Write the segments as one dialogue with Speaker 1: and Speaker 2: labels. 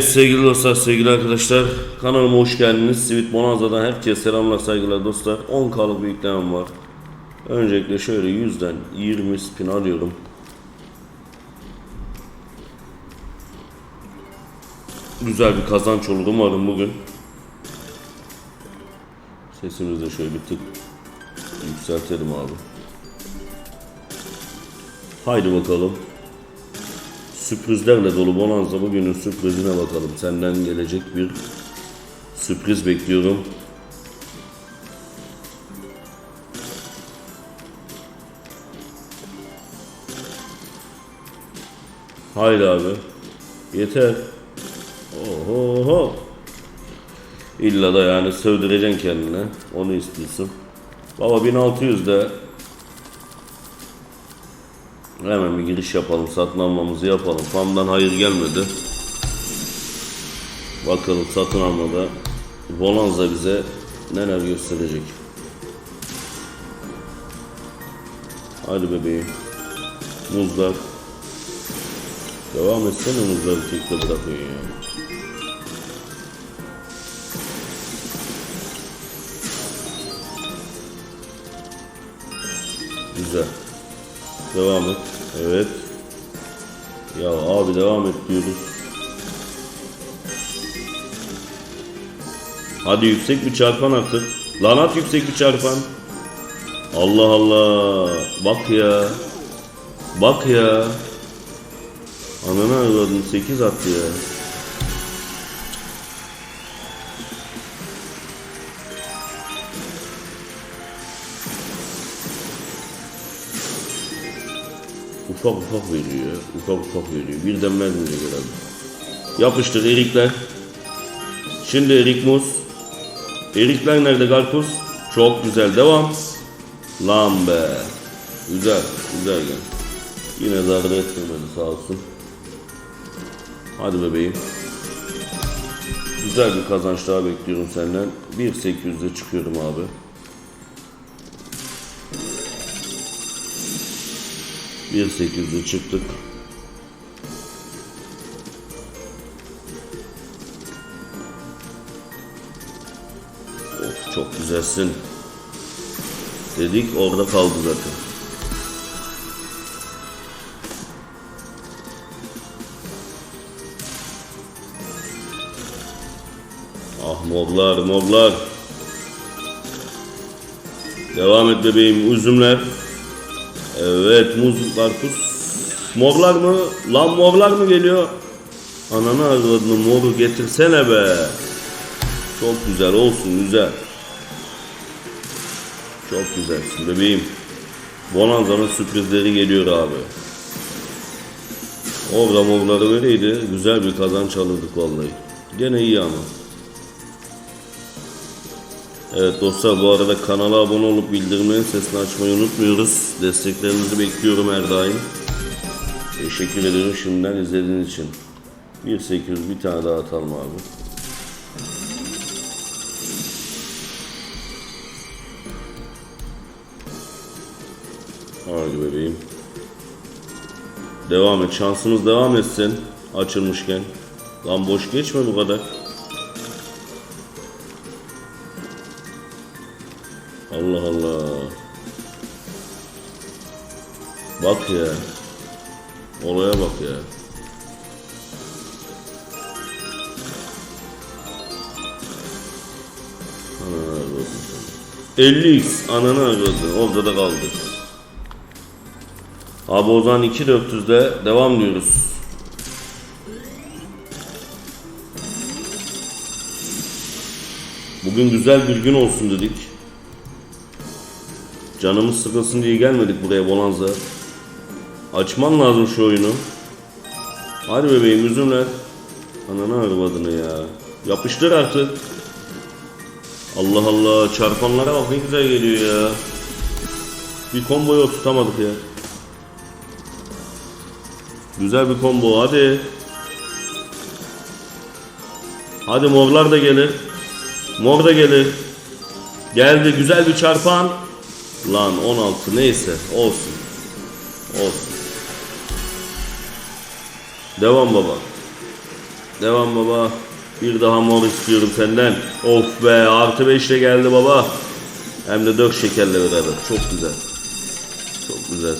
Speaker 1: Sevgili dostlar, sevgili arkadaşlar kanalıma hoş geldiniz. Sivit Bonanza'dan herkese selamlar, saygılar dostlar. 10K'lık bir yüklemem var. Öncelikle şöyle 100'den 20 spin alıyorum. Güzel bir kazanç olur umarım bugün. Sesimizi de şöyle bir tık yükseltelim abi. Haydi bakalım. Sürprizlerle dolu Bonanza bugünün sürprizine bakalım. Senden gelecek bir sürpriz bekliyorum. Haydi abi. Yeter. Oho. İlla da yani sövdüreceksin kendine. Onu istiyorsun. Baba 1600 de Hemen bir giriş yapalım. Satın almamızı yapalım. Fam'dan hayır gelmedi. Bakalım satın almada Bonanza bize neler gösterecek. Hadi bebeğim. Muzlar. Devam etsene muzları tekte bırakıyor ya. Güzel. Devam et. Evet. Ya abi devam et diyoruz. Hadi yüksek bir çarpan artık. Lan at yüksek bir çarpan. Allah Allah. Bak ya. Bak ya. Ananı avradın 8 attı ya. Ufak ufak veriyor. Ufak ufak veriyor. Birden vermeyecek herhalde. Yapıştır erikler. Şimdi erik muz. Erikler nerede karpuz? Çok güzel. Devam. Lan be. Güzel. Güzel gel. Yine zarar etmemedi sağ olsun. Hadi bebeğim. Güzel bir kazanç daha bekliyorum senden. 1.800'de çıkıyorum abi. Bir sekizde çıktık. Of çok güzelsin. Dedik orada kaldı zaten. Ah morlar morlar. Devam et bebeğim üzümler. Evet muz karpuz. Morlar mı? Lan morlar mı geliyor? Ananı avradını moru getirsene be. Çok güzel olsun güzel. Çok güzelsin bebeğim. Bonanza'nın sürprizleri geliyor abi. Orada morları vereydi güzel bir kazanç alırdık vallahi. Gene iyi ama. Evet dostlar bu arada kanala abone olup bildirimlerin sesini açmayı unutmuyoruz. Desteklerinizi bekliyorum her daim. Teşekkür ederim şimdiden izlediğiniz için. 1800 bir tane daha atalım abi. Hadi bebeğim. Devam et. Şansımız devam etsin. Açılmışken. Lan boş geçme bu kadar. Bak ya. Olaya bak ya. Ananı avradın. 50x ananı avradın. Orada da kaldı. Abi o zaman 2400'de devam diyoruz. Bugün güzel bir gün olsun dedik. Canımız sıkılsın diye gelmedik buraya Bonanza. Açman lazım şu oyunu. Hadi bebeğim üzümler. Ananı arvadını ya. Yapıştır artık. Allah Allah çarpanlara bak ne güzel geliyor ya. Bir komboyu oturtamadık ya. Güzel bir combo hadi. Hadi morlar da gelir. Mor da gelir. Geldi güzel bir çarpan. Lan 16 neyse olsun. Olsun. Devam baba. Devam baba. Bir daha mor istiyorum senden. Of be artı 5 de geldi baba. Hem de 4 şekerle beraber. Çok güzel. Çok güzel.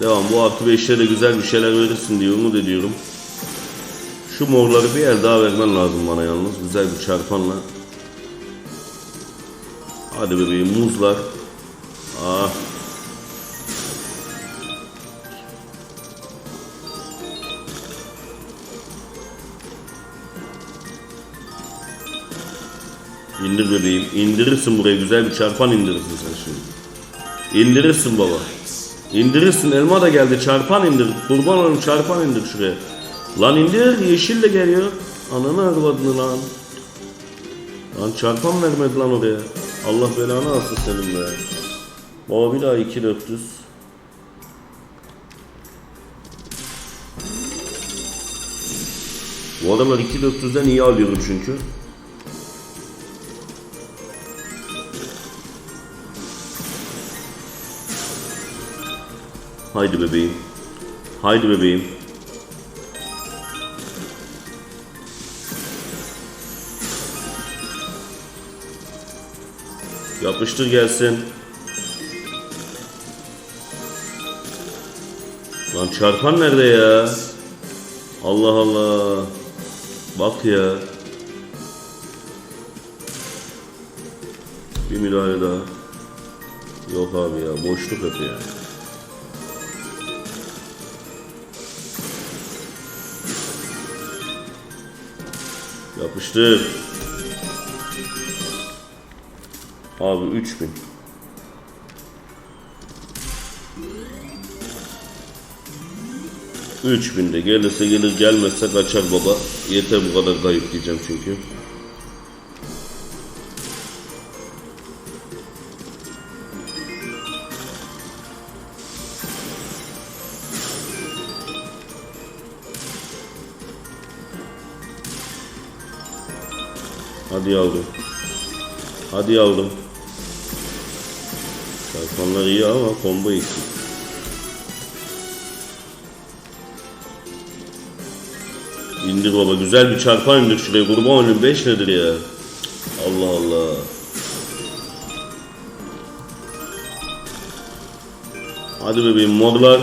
Speaker 1: Devam bu artı 5'te de güzel bir şeyler verirsin diye umut ediyorum. Şu morları bir el daha vermen lazım bana yalnız. Güzel bir çarpanla. Hadi bebeğim muzlar. Ah. İndir bebeğim. İndirirsin buraya. Güzel bir çarpan indirirsin sen şimdi. İndirirsin baba. İndirirsin. Elma da geldi. Çarpan indir. Kurban olayım çarpan indir şuraya. Lan indir. Yeşil de geliyor. Ananı arvadını lan. Lan çarpan vermedi lan oraya. Allah belanı alsın senin be. Baba bir daha 2400. Bu adamlar 2400'den iyi alıyorum çünkü. Haydi bebeğim. Haydi bebeğim. Yapıştır gelsin. Lan çarpan nerede ya? Allah Allah. Bak ya. Bir müdahale daha. Yok abi ya boşluk hep ya. Yapıştır. Abi 3000. Üç binde gelirse gelir gelmezse kaçar baba. Yeter bu kadar kayıp diyeceğim çünkü. Hadi yavrum. Hadi yavrum. Çarpanlar iyi ama combo eksik. İndir baba güzel bir çarpan indir şuraya. Kurban olayım 5 nedir ya? Allah Allah. Hadi bebeğim morlar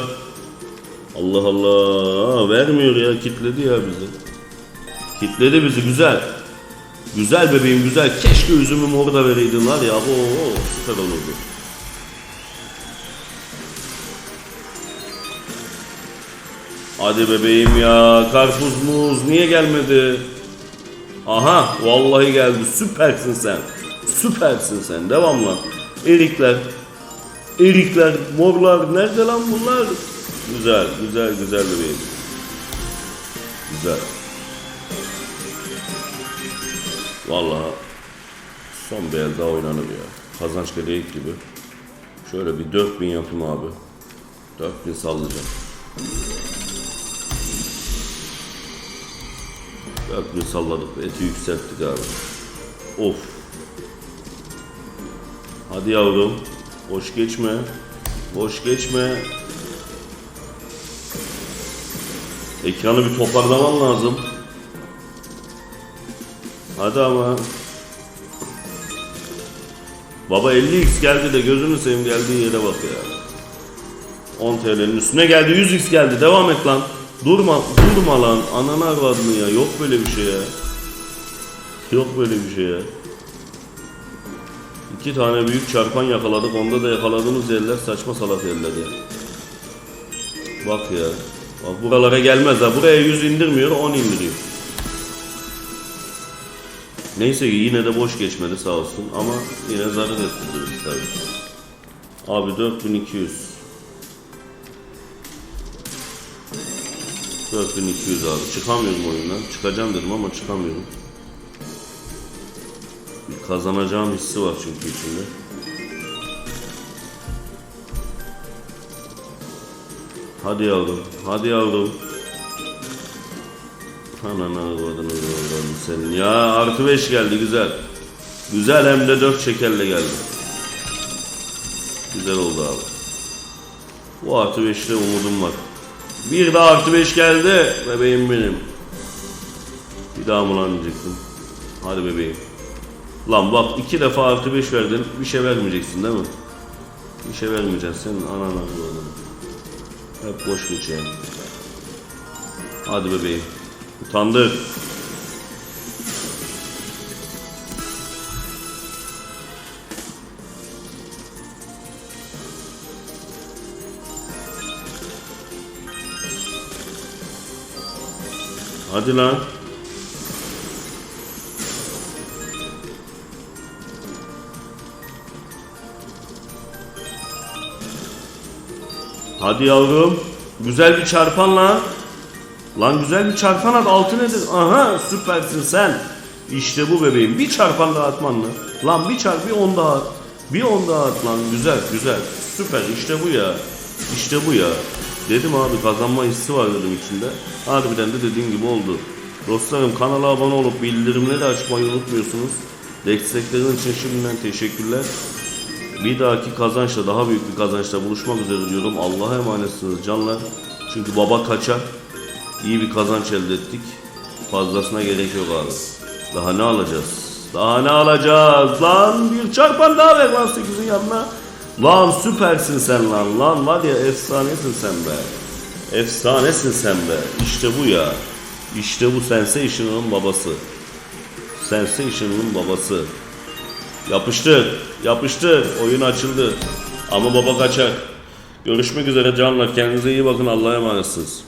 Speaker 1: Allah Allah. Vermiyor ya kitledi ya bizi. Kitledi bizi güzel Güzel bebeğim güzel keşke üzümü mor da vereydin var ya Oo, süper olurdu Hadi bebeğim ya. Karpuz muz niye gelmedi? Aha vallahi geldi. Süpersin sen. Süpersin sen. Devamla. Erikler. Erikler, morlar. Nerede lan bunlar? Güzel, güzel, güzel bebeğim. Güzel. Vallahi son bir el daha oynanır ya. Kazanç geleyik gibi. Şöyle bir 4000 yapayım abi. 4000 sallayacağım. Bak bir salladık, eti yükselttik abi. Of. Hadi yavrum. Boş geçme. Boş geçme. Ekranı bir toparlaman lazım. Hadi ama. Baba 50x geldi de gözünü seveyim geldiği yere bak ya. 10 TL'nin üstüne geldi 100x geldi devam et lan. Durma, durma lan. Ananı avradını ya. Yok böyle bir şey ya. Yok böyle bir şey ya. İki tane büyük çarpan yakaladık. Onda da yakaladığımız yerler saçma salak yerler ya. Bak ya. Bak buralara gelmez ha. Buraya 100 indirmiyor, 10 indiriyor. Neyse ki yine de boş geçmedi sağ olsun ama yine zarar ettiririz tabii. Abi 4200. 4200 abi. Çıkamıyorum oyundan. Çıkacağım dedim ama çıkamıyorum. Bir kazanacağım hissi var çünkü içinde. Hadi yavrum. Hadi yavrum. Ananı avradını avradını senin. Ya artı 5 geldi güzel. Güzel hem de 4 şekerle geldi. Güzel oldu abi. Bu artı 5'te umudum var. Bir de artı 5 geldi. Bebeğim benim. Bir daha mı lan diyecektim. Hadi bebeğim. Lan bak iki defa artı beş verdin. Bir şey vermeyeceksin değil mi? Bir şey vermeyeceksin. Senin anana bu Hep boş geçeceğim. Hadi bebeğim. Utandık. Hadi lan. Hadi yavrum. Güzel bir çarpan lan. Güzel bir çarpan at. Altı nedir? Aha süpersin sen. İşte bu bebeğim. Bir çarpan daha atman lan. Lan bir çarp bir on daha at. Bir on daha at lan. Güzel güzel. Süper işte bu ya. İşte bu ya. Dedim abi kazanma hissi var dedim içinde. Harbiden de dediğim gibi oldu. Dostlarım kanala abone olup bildirimleri açmayı unutmuyorsunuz. Destekleriniz için şimdiden teşekkürler. Bir dahaki kazançla daha büyük bir kazançla buluşmak üzere diyorum. Allah'a emanetsiniz canlar. Çünkü baba kaçar. İyi bir kazanç elde ettik. Fazlasına gerek yok abi. Daha ne alacağız? Daha ne alacağız? Lan bir çarpan daha ver lan 8'in yanına. Lan süpersin sen lan. Lan var ya efsanesin sen be. Efsanesin sen be. İşte bu ya. İşte bu Sensational'ın babası. Sensational'ın babası. Yapıştır. Yapıştır. Oyun açıldı. Ama baba kaçar. Görüşmek üzere canlar. Kendinize iyi bakın. Allah'a emanetsiniz.